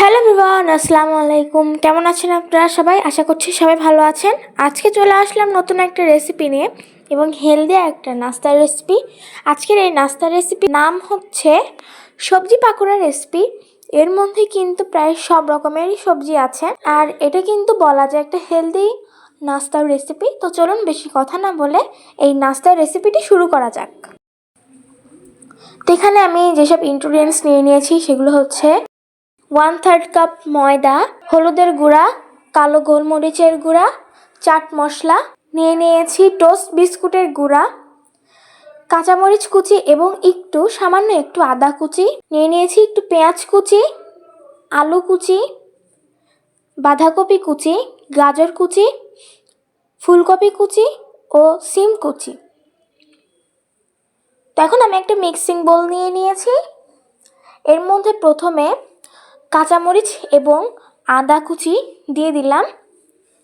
Hello বিবান আসসালামু আলাইকুম। কেমন আছেন আপনারা সবাই? আশা করছি সবাই ভালো আছেন। আজকে চলে আসলাম নতুন একটা রেসিপি নিয়ে এবং হেলদি একটা নাস্তার রেসিপি আজকের এই নাস্তার রেসিপি নাম হচ্ছে সবজি পাকোড়া রেসিপি এর মধ্যে কিন্তু প্রায় সব রকমেরই সবজি আছে। আর এটা কিন্তু বলা যায় একটা হেলদি নাস্তার রেসিপি তো চলুন বেশি কথা না বলে এই নাস্তার রেসিপিটি শুরু করা যাক। তো এখানে আমি যেসব ইনগ্রিডিয়েন্টস নিয়ে নিয়েছি সেগুলো হচ্ছে ওয়ান থার্ড কাপ ময়দা, হলুদের গুঁড়া, কালো গোলমরিচের গুঁড়া, চাট মশলা, নিয়ে নিয়েছি টোস্ট বিস্কুটের গুঁড়া, কাঁচামরিচ কুচি এবং একটু, সামান্য একটু আদা কুচি, নিয়ে নিয়েছি একটু পেঁয়াজ কুচি, আলু কুচি, বাঁধাকপি কুচি, গাজর কুচি, ফুলকপি কুচি ও সিম কুচি। তো এখন আমি একটা মিক্সিং বোল নিয়ে নিয়েছি। এর মধ্যে প্রথমে কাঁচামরিচ এবং আদা কুচি দিয়ে দিলাম।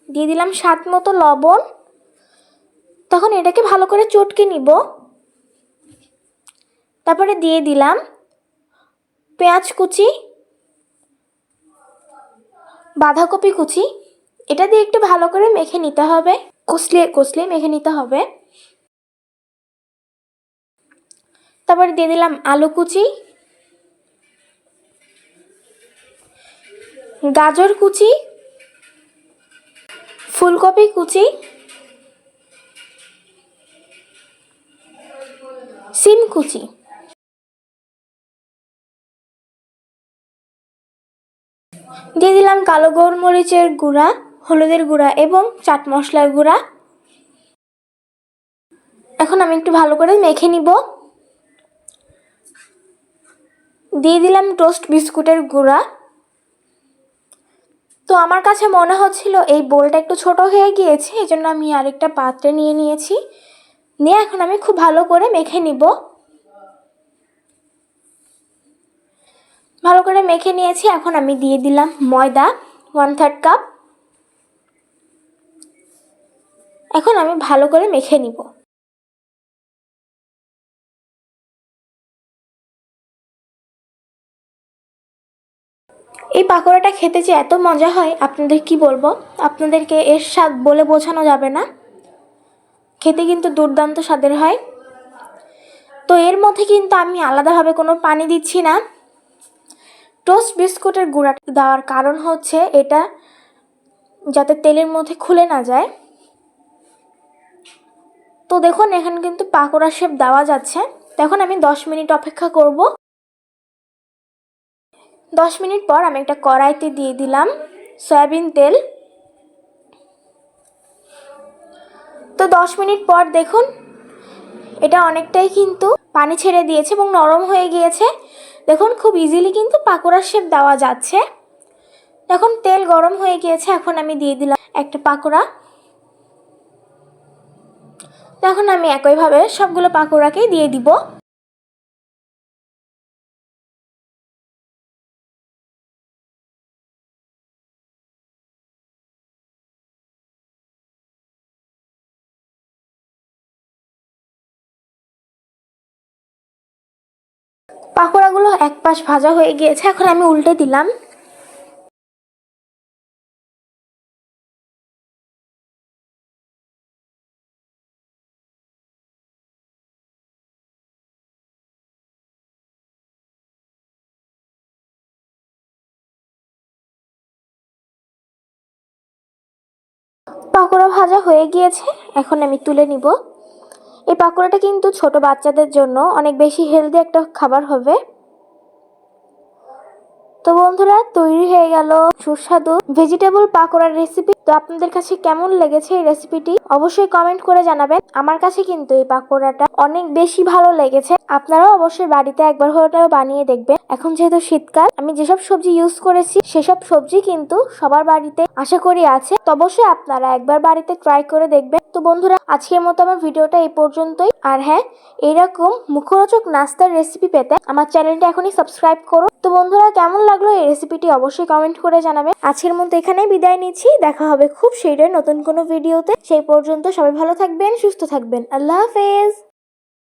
দিয়ে দিলাম স্বাদ মতো লবণ। তখন এটাকে ভালো করে চটকে নিব। তারপরে দিয়ে দিলাম পেঁয়াজ কুচি, বাঁধাকপি কুচি। এটা দিয়ে একটু ভালো করে মেখে নিতে হবে। কষলিয়ে কষলিয়ে মেখে নিতে হবে। তারপরে দিয়ে দিলাম আলু কুচি। গাজর কুচি, ফুলকপি কুচি, সিম কুচি। দিয়ে দিলাম কালো গোলমরিচের গুঁড়া, হলুদের গুঁড়া এবং চাট মশলার গুঁড়া। এখন আমি একটু ভালো করে মেখে নিব। দিয়ে দিলাম টোস্ট বিস্কুটের গুঁড়া। তো আমার কাছে মনে হচ্ছিল এই বোলটা একটু ছোট হয়ে গিয়েছে, এই জন্য আমি আরেকটা পাত্রে নিয়ে নিয়েছি। নিয়ে এখন আমি খুব ভালো করে মেখে নিব। ভালো করে মেখে নিয়েছি, এখন আমি দিয়ে দিলাম ময়দা ওয়ান থার্ড কাপ এখন আমি ভালো করে মেখে নিব। এই পাকোড়াটা খেতে যে এত মজা হয়, আপনাদের কি বলব? আপনাদেরকে এর স্বাদ বলে বোঝানো যাবে না। খেতে কিন্তু দুর্দান্ত স্বাদের হয়। তো এর মধ্যে কিন্তু আমি আলাদাভাবে কোনো পানি দিচ্ছি না। টোস্ট বিস্কুটের গুঁড়া দেওয়ার কারণ হচ্ছে এটা যাতে তেলের মধ্যে খুলে না যায়। তো দেখুন, এখানে কিন্তু পাকোড়া শেপ দেওয়া যাচ্ছে। তখন আমি দশ মিনিট অপেক্ষা করব। দশ মিনিট পর আমি একটা কড়াইতে দিয়ে দিলাম সয়াবিন তেল। তো দশ মিনিট পর দেখুন, এটা অনেকটাই কিন্তু পানি ছেড়ে দিয়েছে এবং নরম হয়ে গিয়েছে। দেখুন, খুব ইজিলি কিন্তু পাকোড়ার শেপ দেওয়া যাচ্ছে। এখন তেল গরম হয়ে গিয়েছে, এখন আমি দিয়ে দিলাম একটা পাকোড়া। এখন আমি একইভাবে সবগুলো পাকোড়াকেই দিয়ে দিব। পাকোড়াগুলো এক পাশ ভাজা হয়ে গিয়েছে, এখন আমি উল্টে দিলাম। পাকোড়া ভাজা হয়ে গিয়েছে, এখন আমি তুলে নিব। এই পাকোড়াটা কিন্তু ছোট বাচ্চাদের জন্য অনেক বেশি হেলদি একটা খাবার হবে। তো বন্ধুরা, তৈরি হয়ে গেল সুস্বাদু ভেজিটেবল পাকোড়ার রেসিপি তো আপনাদের কাছে কেমন লেগেছে এই রেসিপিটি অবশ্যই কমেন্ট করে জানাবেন। আমার কাছে কিন্তু এই পাকোড়াটা অনেক বেশি ভালো লেগেছে। আপনারাও অবশ্যই বাড়িতে একবার হলেও বানিয়ে দেখবেন। এখন যেহেতু শীতকাল, আমি যেসব সবজি ইউজ করেছি, সেসব সবজি কিন্তু সবার বাড়িতে আশা করি আছে। তো অবশ্যই আপনারা একবার বাড়িতে ট্রাই করে দেখবেন। তো বন্ধুরা, আজকের মতো আমার ভিডিওটা এই পর্যন্তই। আর হ্যাঁ এরকম মুখরোচক নাস্তার রেসিপি পেতে আমার চ্যানেলটা এখনই সাবস্ক্রাইব করো। তো বন্ধুরা, কেমন লাগল এই রেসিপিটি অবশ্যই কমেন্ট করে জানাবে। আজকের মতো এখানেই বিদায় নিচ্ছি। দেখা হবে খুব শীঘ্রই নতুন কোনো ভিডিওতে সেই পর্যন্ত সবাই ভালো থাকবেন, সুস্থ থাকবেন। আল্লাহ হাফেজ!